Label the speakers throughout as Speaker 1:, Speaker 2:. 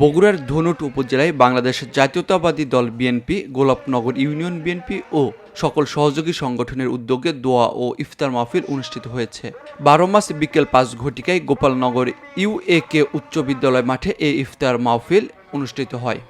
Speaker 1: বগুড়ার ধনুট উপজেলায় বাংলাদেশ জাতীয়তাবাদী দল বিএনপি, গোলাপনগর ইউনিয়ন বিএনপি ও সকল সহযোগী সংগঠনের উদ্যোগে দোয়া ও ইফতার মাহফিল অনুষ্ঠিত হয়েছে। বারো মাস বিকেল পাঁচ ঘটিকায় গোপালনগর ইউএ কে উচ্চ বিদ্যালয় মাঠে এই ইফতার মাহফিল অনুষ্ঠিত হয়।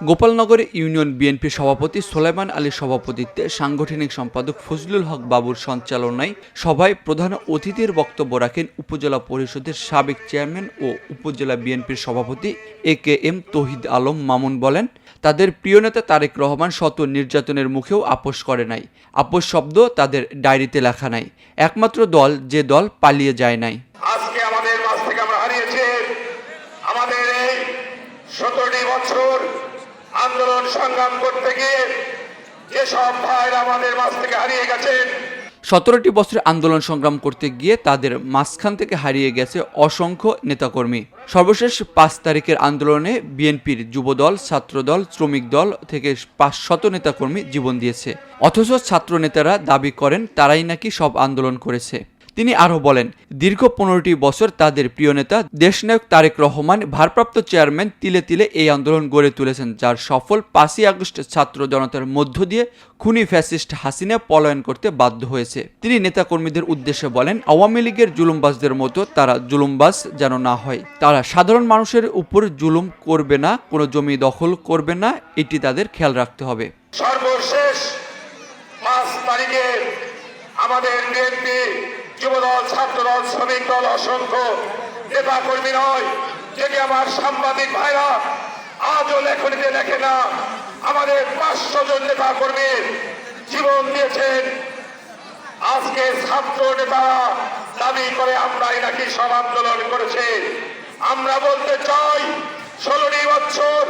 Speaker 1: গোপালনগর ইউনিয়ন বিএনপি সভাপতি সোলাইমান আলীর সভাপতিত্বে সাংগঠনিক সম্পাদক ফজলুল হক বাবুর সঞ্চালনায় সভায় প্রধান অতিথির বক্তব্য রাখেন উপজেলা পরিষদের সাবেক চেয়ারম্যান ও উপজেলা বিএনপির সভাপতি A K M Tohid Alam Mamun বলেন, তাদের প্রিয় নেতা তারেক রহমান শত নির্যাতনের মুখেও আপোষ করে নাই। আপোষ শব্দ তাদের ডায়েরিতে লেখা নাই। একমাত্র দল যে দল পালিয়ে যায় নাই।
Speaker 2: আমাদের আমাদের এই বছর আন্দোলন সংগ্রাম করতে গিয়ে যেসব ভাইরা আমাদের মাঝ থেকে হারিয়ে গেছেন,
Speaker 1: সতেরোটি বছরের আন্দোলন সংগ্রাম করতে গিয়ে তাদের মাঝখান থেকে হারিয়ে গেছে অসংখ্য নেতাকর্মী। সর্বশেষ পাঁচ তারিখের আন্দোলনে বিএনপির যুবদল, ছাত্রদল, শ্রমিক দল থেকে পাঁচ শত নেতাকর্মী জীবন দিয়েছে। অথচ ছাত্র নেতারা দাবি করেন, তারাই নাকি সব আন্দোলন করেছে। তিনি আরও বলেন, দীর্ঘ পনেরোটি বছর তাদের প্রিয় নেতা দেশনায়ক তারেক রহমান, ভারপ্রাপ্ত চেয়ারম্যান তিলে তিলে এই আন্দোলন গড়ে তুলেছেন, যার সফল পাঁচই আগস্ট ছাত্র জনতার মধ্য দিয়ে খুনি ফ্যাসিস্ট হাসিনা পলায়ন করতে বাধ্য হয়েছে। তিনি নেতাকর্মীদের উদ্দেশ্যে বলেন, আওয়ামী লীগের জুলুমবাজদের মতো তারা জুলুমবাজ যেন না হয়। তারা সাধারণ মানুষের উপর জুলুম করবে না, কোনো জমি দখল করবে না, এটি তাদের খেয়াল রাখতে হবে।
Speaker 2: সর্বশেষ আমাদের যুবদল, ছাত্রদল, শ্রমিক দল, অসংখ্য নেতা কর্মী নয় যেটি আমার সাংবাদিক ভাইরা আজও লেখনীতে লেখে না, আমাদের পাঁচশো জন নেতা কর্মীর জীবন দিয়েছেন। আজকে ছাত্র নেতারা দাবি করে আমরাই নাকি সব আন্দোলন করেছে। আমরা বলতে চাই, ষোলোটি বছর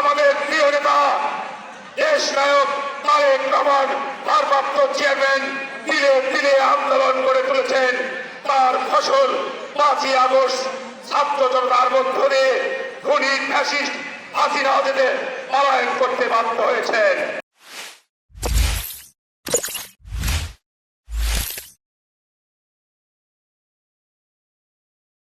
Speaker 2: আমাদের প্রিয় নেতা দেশ নায়ক তারেক রহমান, ভারপ্রাপ্ত চেয়ারম্যান, দিলে দিলে আন্দোলন ফসল পাঁচই আগস্ট ছাত্র জনতার মধ্য খুনি ফ্যাসিস্ট হাসিনা হতে পলায়ন করতে বাধ্য হয়েছেন।